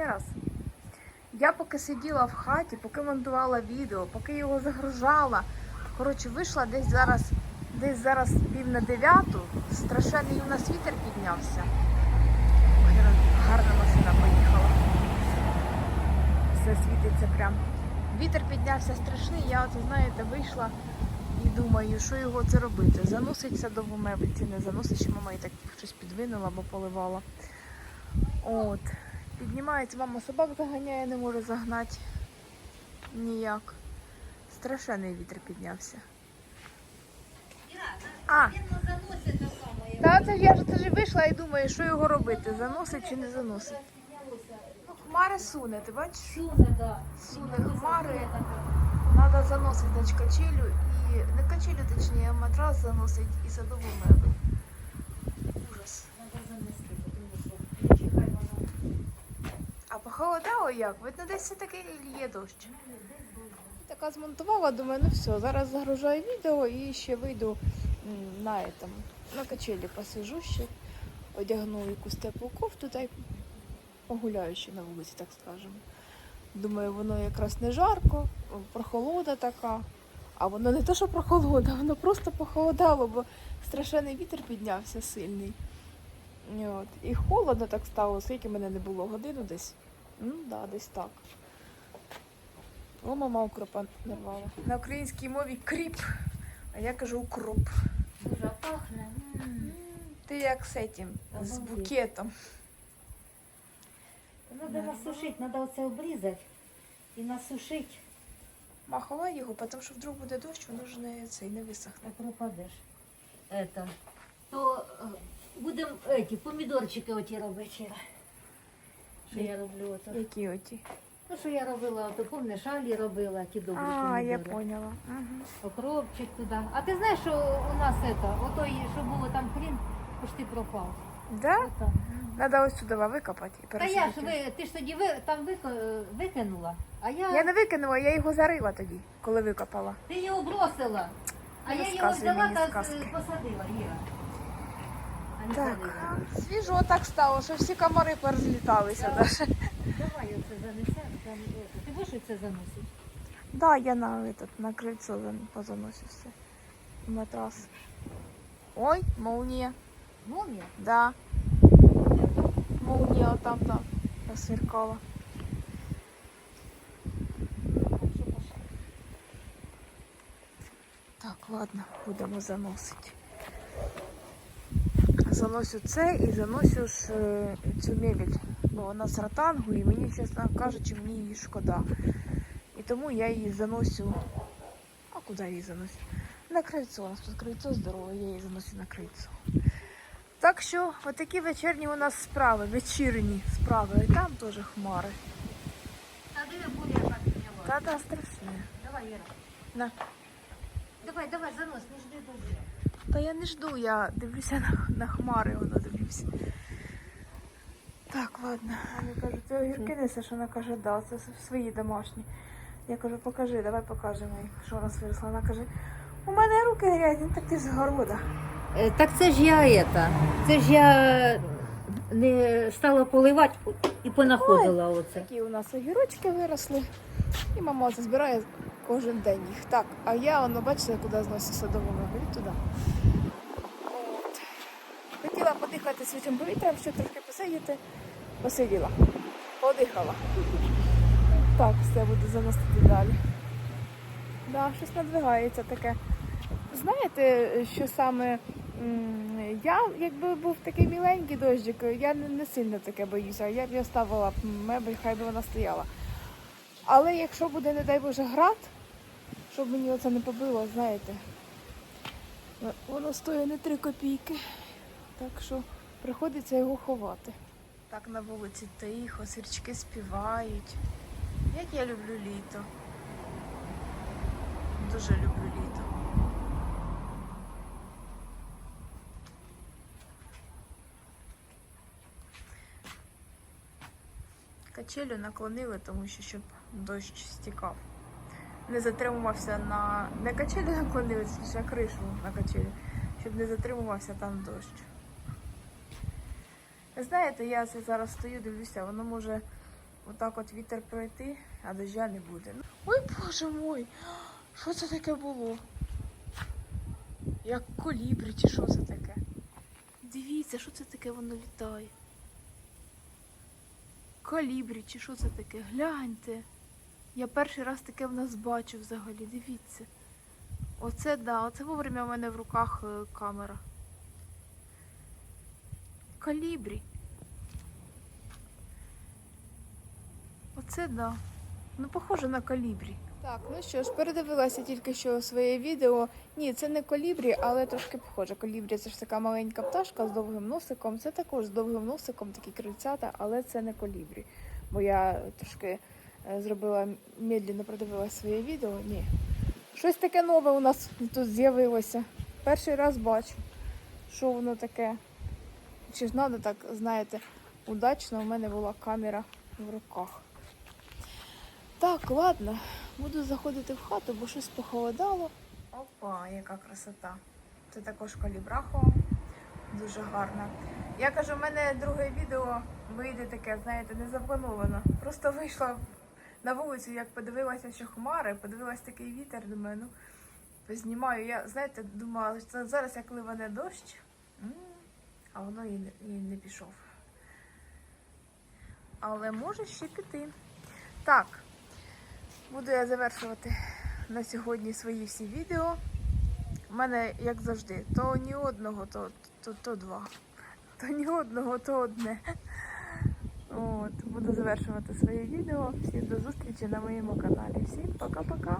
ще раз. Я поки сиділа в хаті, поки монтувала відео, поки його загружала. Коротше, вийшла десь зараз, десь зараз пів на дев'яту. Страшенний у нас вітер піднявся. Гарна машина поїхала. Все світиться прям. Вітер піднявся страшний, я от, знаєте, вийшла і думаю, що його це робити. Заносить садову мебель чи не заносить, що мама і так щось підвинула або поливала. От. Піднімається, мама собак заганяє, не може загнати ніяк. Страшенний вітер піднявся. А, та це я ж це ж вийшла і думаю, що його робити, заносить чи не заносить. Ну, хмари суне, ти бачиш? Шумно, да. Суне хмари. Треба заносити на качелю і не качелю, точніше, а матрас заносить і садову мебель. Ужас. Надо занести, тому що чекай вона. А як? Видно, десь все-таки є дощ. Така змонтувала, думаю, ну все, зараз загружаю відео і ще вийду на этом, на качелі посижу ще, одягну якусь теплу кофту та й погуляю ще на вулиці, так скажемо. Думаю, воно якраз не жарко, прохолода така. А воно не те, що прохолода, воно просто похолодало, бо страшенний вітер піднявся сильний. І От. І холодно так стало, скільки мене не було годину десь. Ну, да, десь так. О, мама укропа нарвала. На українській мові кріп, а я кажу укроп. Дуже пахне. М. Ти як з этим, з Обалдеть. букетом. Надо насушити, треба оце обрізати і насушити, Махала його, тому що вдруг буде дощ, воно ж не цей не висохне. так пропадеш. Это. То е, будемо эти помідорчики оті робити. Що я роблю ото. Які оті? Ну, що я робила, то помниш, шалі робила, ті добрі А, я поняла. Угу. Окропчик туди. А ти знаєш, що у нас это, ото, що було там хрін, почти пропав. Да? Ото. Треба ось сюди викопати і Та я ж пересадити. ви, ти ж тоді ви, там вик- викинула, а я, Я не викинула, я його зарила тоді, коли викопала. ти його бросила. А Не я його розказуй взяла мені та сказки. е, посадила, Іра. Так, свіжо так стало, що всі комари порозліталися. Даже. Давай оце занесемо. е, Ти будеш це заносити? Да, я на, этот, на крыльцо зан- позаносю все. Матрас. Ой, молния. Молния? Да. Молния там там посверкала. Так. Так, ладно, будемо заносити. Заносю це і заносю ж е, цю мебель. Бо вона з ротангу і мені, чесно кажучи, мені її шкода. І тому я її заносю. А куди я її заносю? На крильцо. У нас тут крильцо здорове, я її заносю на крильцо. Так що, отакі вечірні у нас справи, вечірні справи. І там теж хмари. Та-та страшне. Давай, Іра. На. Давай, давай, занос, не жди дождя. Та я не жду, я дивлюся на, на хмари, воно дивлюся. Так, ладно. Вони кажуть, ти огірки несеш, вона каже, да, це свої домашні. Я кажу, покажи, давай покажемо що у нас виросла. Вона каже, у мене руки грязні, так ти з города. Е, Так це ж я это. Це ж я не стала поливати і понаходила оце. Такі у нас огірочки виросли. І мама це збирає кожен день їх. Так, а я, воно, бачите, куди зносить садову мебель, туди. От. Хотіла подихати свіжим повітрям, ще трохи посидіти. Посиділа. Подихала. Так, все буду заносити далі. Да, щось надвигається таке. Знаєте, що саме я, якби був такий міленький дощик, я не, сильно таке боюся. Я б я ставила мебель, хай би вона стояла. Але якщо буде, не дай Боже, град, щоб мені оце не побило, знаєте, воно стоїть не три копійки. Так що приходиться його ховати. Так на вулиці тихо, сирчки співають. Як я люблю літо. Дуже люблю літо. Качелю наклонили, тому що щоб дощ стікав. Не затримувався на. Не качелю наклонили, а кришу на качелі, щоб не затримувався там дощ. Знаєте, я зараз стою, дивлюся, воно може отак от вітер пройти, а дождя не буде. Ой, боже мой! Що це таке було? Як колібрі, чи що це таке? Дивіться, що це таке воно літає. Колібрі, чи що це таке? Гляньте. Я перший раз таке в нас бачу взагалі, дивіться. Оце да, оце вовремя в мене в руках е, камера. Калібрі. Оце да. Ну, похоже на калібрі. Так, ну що ж, передивилася тільки що своє відео. Ні, це не колібрі, але трошки похоже. Колібрі це ж така маленька пташка з довгим носиком. Це також з довгим носиком, такі крильцята, але це не колібрі. Бо я трошки зробила медленно продивилася своє відео. Ні. Щось таке нове у нас тут з'явилося. Перший раз бачу, що воно таке. Чи ж треба так, знаєте, удачно у мене була камера в руках. Так, ладно, буду заходити в хату, бо щось похолодало. Опа, яка красота. Це також калібрахо. Дуже гарна. Я кажу, в мене друге відео вийде таке, знаєте, не заплановано. Просто вийшла на вулицю, як подивилася, що хмари, подивилася такий вітер, думаю, ну познімаю. Я, знаєте, думала, що зараз як ливане дощ, а воно і не, і не пішов. Але може ще піти. Так, буду я завершувати на сьогодні свої всі відео. У мене, як завжди, то ні одного, то, то, то два. То ні одного, то одне. От, буду завершувати своє відео. Всім до зустрічі на моєму каналі. Всім пока-пока.